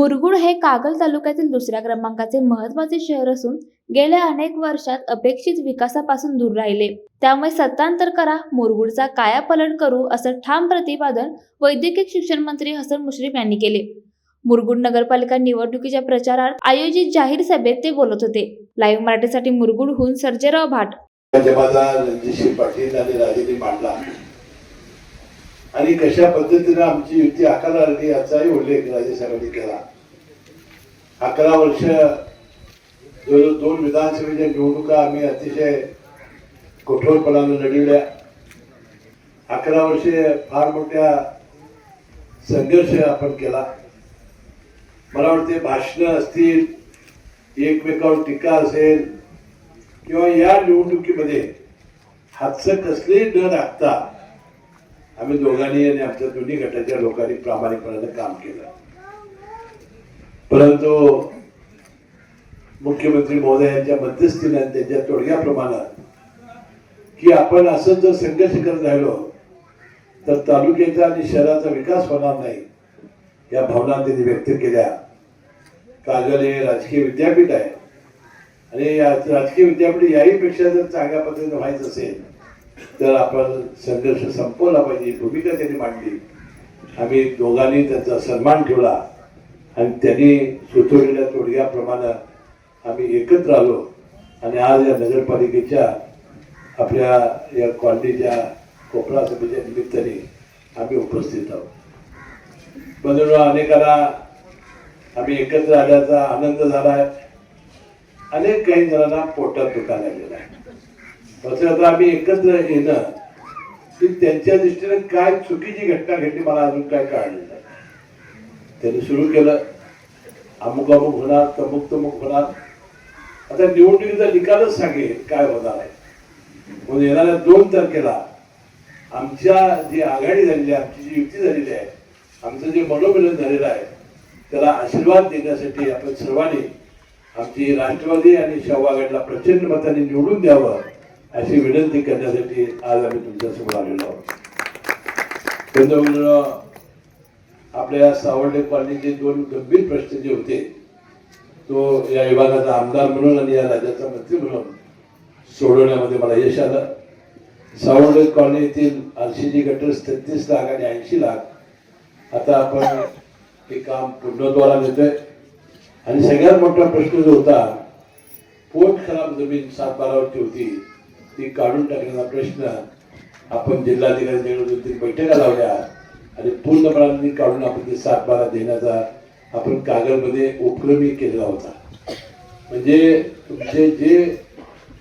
मुरगुड हे कागल तालुक्यातील दुसऱ्या क्रमांकाचे महत्त्वाचे शहर असून गेल्या अनेक वर्षात अपेक्षित विकासापासून दूर राहिले. त्यामुळे सत्तांतर करा मुरगुडचा कायापलट करू असं ठाम प्रतिपादन वैद्यकीय शिक्षण मंत्री हसन मुश्रीफ यांनी केले. मुरगुड नगरपालिका निवडणुकीच्या प्रचारात आयोजित जाहीर सभेत ते बोलत होते. लाईव्ह मराठीसाठी मुरगुडहून सर्जेराव भाट. भाजपाचा पाटील आणि कशा पद्धतीने आमची युती अकरा आली याचाही उल्लेख राजेसाहेबांनी केला. अकरा वर्ष जवळजवळ दोन विधानसभेच्या निवडणुका आम्ही अतिशय कठोरपणाने लढविल्या. अकरा वर्षे फार मोठ्या संघर्ष आपण केला. मला वाटते भाषणं असतील एकमेकावर टीका असेल किंवा या निवडणुकीमध्ये हातचं कसलेही न राखता आम्ही दोघांनी आणि आमच्या दोन्ही गटाच्या लोकांनी प्रामाणिकपणाने काम केलं. परंतु मुख्यमंत्री महोदयांच्या मध्यस्थीने त्यांच्या त्यांच्या तोडग्याप्रमाणे की आपण असं जर संघर्ष करत राहिलो तर तालुक्याचा आणि शहराचा विकास होणार नाही या भावना त्यांनी व्यक्त केल्या. कागल हे राजकीय विद्यापीठ आहे. आणि राजकीय विद्यापीठ याही पेक्षा जर चांगल्या पद्धतीने व्हायचं असेल तर आपण संघर्ष संपवला पाहिजे भूमिका त्यांनी मांडली. आम्ही दोघांनी त्यांचा सन्मान ठेवला आणि त्यांनी सुचवलेल्या तोडग्याप्रमाणे आम्ही एकत्र आलो. आणि आज या नगरपालिकेच्या आपल्या या कॉलनीच्या कोकणा सभेच्या निमित्ताने आम्ही उपस्थित आहोत. म्हणून अनेकांना आम्ही एकत्र आल्याचा आनंद झाला आहे. अनेक काही जणांना पोटात दुखायला लागलेलं आहे. रथयात्रा आम्ही एकत्र येणं की त्यांच्या दृष्टीने काय चुकीची घटना घडली मला अजून काय कळलं नाही. त्यांनी सुरू केलं. अमुक अमुक होणार तमुक तमुक होणार. आता निवडणुकीचा निकालच सांगेल काय होणार आहे. म्हणून येणाऱ्या दोन तारखेला आमच्या जी आघाडी झालेली आहे आमची जी युती झालेली आहे आमचं जे मनोमिलन झालेलं आहे त्याला आशीर्वाद देण्यासाठी आपण सर्वांनी आमची राष्ट्रवादी आणि आघाडीला प्रचंड मताने निवडून द्यावं. अशी विनंती करण्यासाठी आज आम्ही तुमच्यासमोर आलेलो आहोत बंधूभगिनींनो, आपल्या सावर्डे कॉलनीचे दोन गंभीर प्रश्न जे होते तो या विभागाचा आमदार म्हणून आणि या राज्याचा मंत्री म्हणून सोडवण्यामध्ये मला यश आलं. सावर्डे कॉलनी येथील गटर तेहतीस लाख आणि ऐंशी लाख. आता आपण हे काम पूर्णत्वाला नेतोय आणि सगळ्यात मोठा प्रश्न जो होता पोट खराब जमीन सातबारावरची होती. ती काढून टाकण्याचा प्रश्न आपण जिल्हाधिकाऱ्यांच्याकडे बैठका लावल्या आणि पूर्णपणाने काढून आपण ते सातबारा देण्याचा आपण कागदमध्ये उपक्रमी केलेला होता. म्हणजे तुमचे जे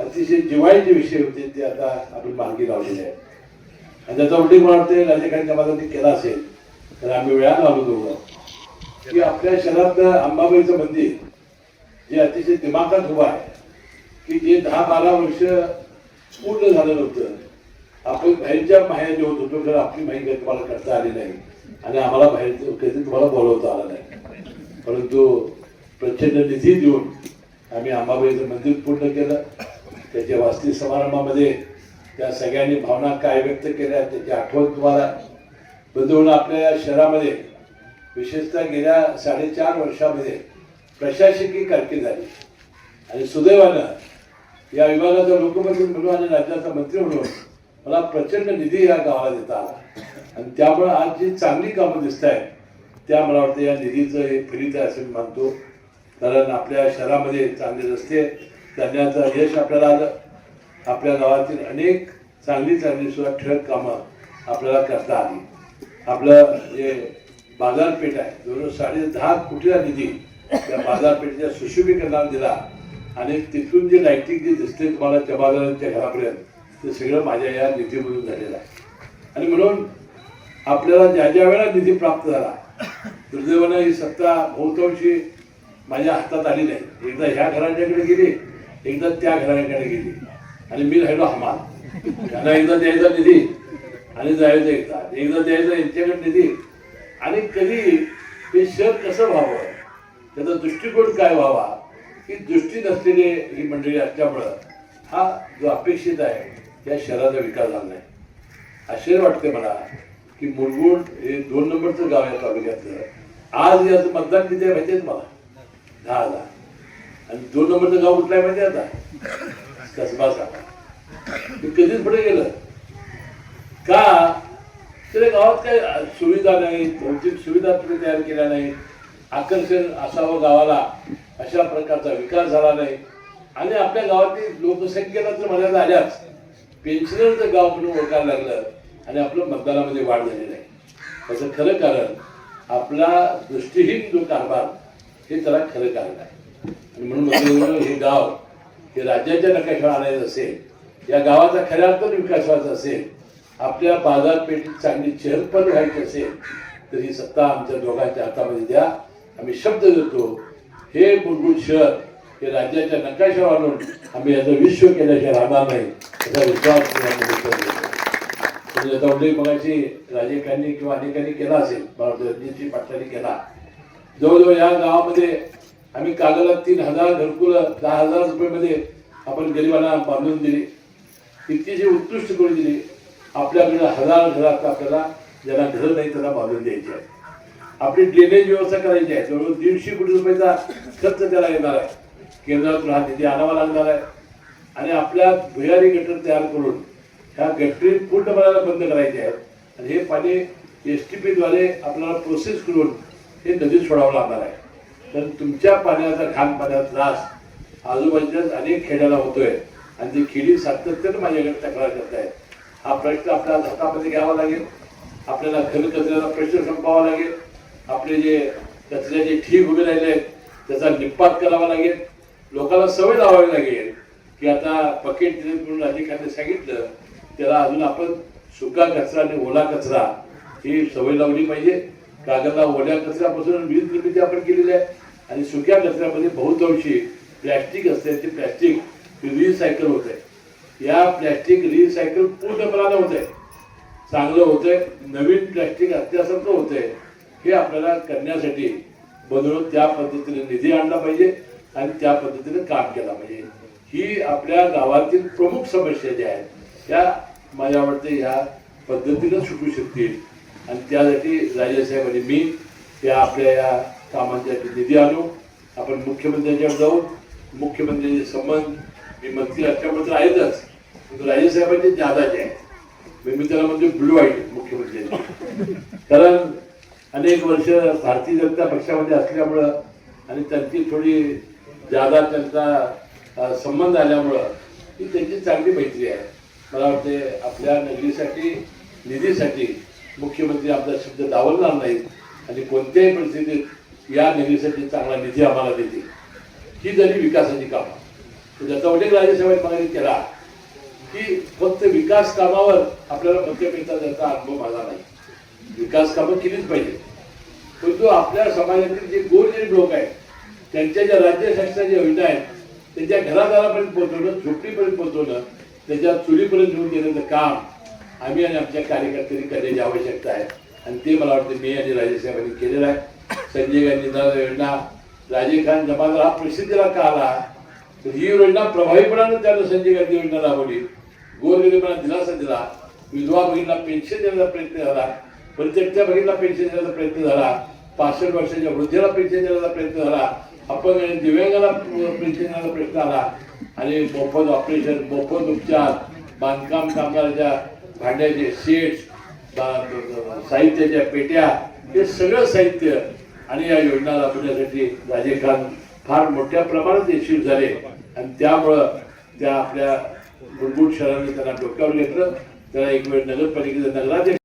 अतिशय जिवाळीचे विषय होते ते आता आपण मार्गी लावलेले आहेत. आणि त्याचा उल्लेख मला वाटते राज्यकांच्या माझा केला असेल तर आम्ही वेळा आलो दोघं. की आपल्या शहरात अंबाबाईचं मंदिर जे अतिशय दिमागात उभं आहे की जे दहा बारा वर्ष पूर्ण झालं नव्हतं आपण बाहेरच्या माया जे होत होतो तर आपली माहिती काही तुम्हाला करता आली नाही. आणि आम्हाला बाहेरचं कधी तुम्हाला बोलवता आलं नाही. परंतु प्रचंड निधी देऊन आम्ही अंबाबाईचं मंदिर पूर्ण केलं. त्याच्या वास्तविक समारंभामध्ये त्या सगळ्यांनी भावना काय व्यक्त केल्या त्याची आठवण तुम्हाला. बदलून आपल्या या शहरामध्ये विशेषतः गेल्या साडेचार वर्षामध्ये प्रशासकीय कारकीर्द झाली. आणि सुदैवानं या विभागाचा लोकमंत्री म्हणून आणि राज्याचा मंत्री म्हणून मला प्रचंड निधी या गावाला देता आला. आणि त्यामुळे आज जी चांगली कामं दिसत आहेत त्या मला वाटतं या निधीचं हे फलित आहे असं मी मानतो. कारण आपल्या शहरामध्ये चांगले रस्ते करण्याचं यश आपल्याला आलं. आपल्या गावातील अनेक चांगली चांगली सुद्धा ठळक कामं आपल्याला करता आली. आपलं जे बाजारपेठ आहे. जवळजवळ साडे दहा कोटीला निधी त्या बाजारपेठेच्या सुशोभीकरणाला दिला. आणि तिथून जे लायटिंग जे दिसते तुम्हाला जबादारांच्या घरापर्यंत ते सगळं माझ्या या निधीमधून झालेलं आहे. आणि म्हणून आपल्याला ज्या ज्या वेळेला निधी प्राप्त झाला दुर्दैवानं ही सत्ता बहुतांशी माझ्या हातात आली नाही. एकदा ह्या घराण्याकडे गेली एकदा त्या घराण्याकडे गेली. आणि मी राहिलो हमाल. त्यांना एकदा द्यायचा निधी आणि जायचं एकदा. एकदा द्यायचा यांच्याकडे निधी. आणि कधी हे शहर कसं व्हावं? त्याचा दृष्टिकोन काय व्हावा? ही दृष्टी नसलेली ही मंडळी असल्यामुळं हा जो अपेक्षित आहे या शहराचा विकास झाला नाही. आश्चर्य वाटते मला की मुरगुड हे दोन नंबरचं गाव आहे तालुक्यातलं. आज याचं मतदान किती आहे माहिती आहेत मला दहा हजार. आणि दोन नंबरचं गाव कुठलं आहे माहिती आहे आता? कसबा साखा ते कधीच पुढे गेलं. का? तर या गावात काही सुविधा नाही भौतिक सुविधा तुम्ही तयार केल्या नाही आकर्षण असावं गावाला. अशा प्रकारचा विकास झाला नाही. आणि आपल्या गावातील लोकसंख्येला तर मर्यादा आल्याच पेन्शनरचं गाव म्हणून ओळखायला लागलं आणि आपलं मतदानामध्ये वाढ झाली नाही. त्याचं खरं कारण आपला दृष्टीहीन जो कारभार हे त्याला खरं कारण आहे. आणि म्हणून हे गाव हे राज्याच्या नकाशावर आणायचं असेल या गावाचा खऱ्या अर्थाने विकास व्हायचा असेल आपल्या बाजारपेठेत चांगली चेहरपण व्हायची असेल तर ही सत्ता आमच्या दोघांच्या हातामध्ये द्या. आम्ही शब्द देतो हे मुलभूत शहर हे राज्याच्या नकाशावर आणून आम्ही याचं विश्व केल्याशिवाय राहणार नाही याचा विश्वास याचा म्हणजे उल्लेख मगाशी राजेकांनी किंवा अनेकांनी केला असेल मला पाटलांनी केला. जवळजवळ या गावामध्ये आम्ही कागदात तीन हजार घरकुलं दहा हजार रुपयेमध्ये आपण गरिबांना बांधून दिली. इतकीशी उत्कृष्ट करून दिली. आपल्याकडे हजार घरात आपल्याला ज्यांना घर नाही त्यांना बांधून द्यायची आहे आपली ड्रेनेज व्यवस्था करायची आहे. जवळजवळ दीडशे कोटी रुपयाचा खर्च त्याला येणार आहे. केंद्रातून हा निधी आणावा लागणार आहे. आणि आपल्या भुयारी गटर तयार करून ह्या गटरी पूर्णपणाला बंद करायचे आहेत. आणि हे पाणी एस टी पीद्वारे आपल्याला प्रोसेस करून हे नदीत सोडावं लागणार आहे. तर तुमच्या पाण्याचा घाण पाण्याचा त्रास आजूबाजूच्याच अनेक खेड्याला होतोय. आणि ती खेडी सातत्यानं माझ्याकडे तक्रार करत आहेत हा प्रश्न आपल्याला हातामध्ये घ्यावा लागेल. आपल्याला घन कचऱ्याचा प्रश्न संपवावा लागेल. आपले जे कचऱ्याचे ठीक उभे राहिले आहेत त्याचा निपात करावा लागेल. लोकांना सवय लावावी लागेल की आता पकेट म्हणून अधिकाऱ्यांनी सांगितलं त्याला अजून आपण सुका कचरा आणि ओला कचरा ही सवय लावली पाहिजे. कागदला ओल्या कचऱ्यापासून वीज निर्मिती आपण केलेली आहे आणि सुक्या कचऱ्यामध्ये बहुतांशी प्लॅस्टिक असते ते प्लॅस्टिक रिसायकल होत आहे. या प्लॅस्टिक रिसायकल पूर्णपणानं होत आहे. चांगलं होतंय नवीन प्लॅस्टिक असल्यासारखं होतंय हे आपल्याला करण्यासाठी बनवून त्या पद्धतीने निधी आणला पाहिजे आणि त्या पद्धतीने काम केला पाहिजे. ही आपल्या गावातील प्रमुख समस्या ज्या आहेत त्या माझ्या वाटते ह्या पद्धतीनं सुटू शकतील. आणि त्यासाठी राजेसाहेब आणि मी त्या आपल्या या कामांसाठी निधी आणू. आपण मुख्यमंत्र्यांच्याकडे जाऊ. मुख्यमंत्र्यांचे संबंध मी मंत्री असल्यामुळे आहेतच. पण राजेसाहेबांचे जादाचे आहेत. मी त्याला म्हणजे ब्लू आहे मुख्यमंत्र्यांचे. कारण अनेक वर्ष भारतीय जनता पक्षामध्ये असल्यामुळं आणि त्यांची थोडी जादा त्यांचा संबंध आल्यामुळं ही त्यांची चांगली मैत्री आहे. मला वाटते आपल्या नगरीसाठी निधीसाठी मुख्यमंत्री आपला शब्द दावलणार नाहीत आणि कोणत्याही परिस्थितीत या नगरीसाठी चांगला निधी आम्हाला देते ही झाली विकासाची कामं ज्याचा उल्लेख राज्यसभेत मला केला की फक्त विकास कामावर आपल्याला मध्य मिळतात अनुभव आला नाही. विकास कामं केलीच पाहिजे परंतु आपल्या समाजातील जे गोरगरीब लोक आहेत त्यांच्या ज्या राज्य शासनाच्या योजना आहेत त्यांच्या घरादारापर्यंत पोहोचवणं झोपडीपर्यंत पोहोचवणं त्याच्या चुलीपर्यंत घेऊन देण्याचं काम आम्ही आणि आमच्या कार्यकर्त्यांनी करण्याची आवश्यकता आहे. आणि ते मला वाटतं मी आणि राजेसाहेबांनी केलेलं आहे. संजय गांधी निराधार योजना राजे खान जमादार हा प्रसिद्धीला का आला तर ही योजना प्रभावीपणानं त्यानं संजय गांधी योजना राबवली. गोरगरिबांना दिलासा दिला. विधवा भगिनीला पेन्शन देण्याचा प्रयत्न झाला. परित्यक्त्या बहिणीला पेन्शन देण्याचा प्रयत्न झाला. पासष्ट वर्षाच्या वृद्धेला पेन्शन देण्याचा प्रयत्न झाला. अपंग आणि दिव्यांगाला पेन्शन देण्याचा प्रयत्न आला आणि मोफत ऑपरेशन मोफत उपचार बांधकाम कामगाराच्या भांड्याचे सेट्स साहित्याच्या पेट्या हे सगळं साहित्य आणि या योजना राबवण्यासाठी राजे खान फार मोठ्या प्रमाणात यशस्वी झाले. आणि त्यामुळं त्या आपल्या बुलबुल शहराने त्यांना डोक्यावर घेतलं. त्याला एक वेळ नगरपालिकेचा नगराध्यक्ष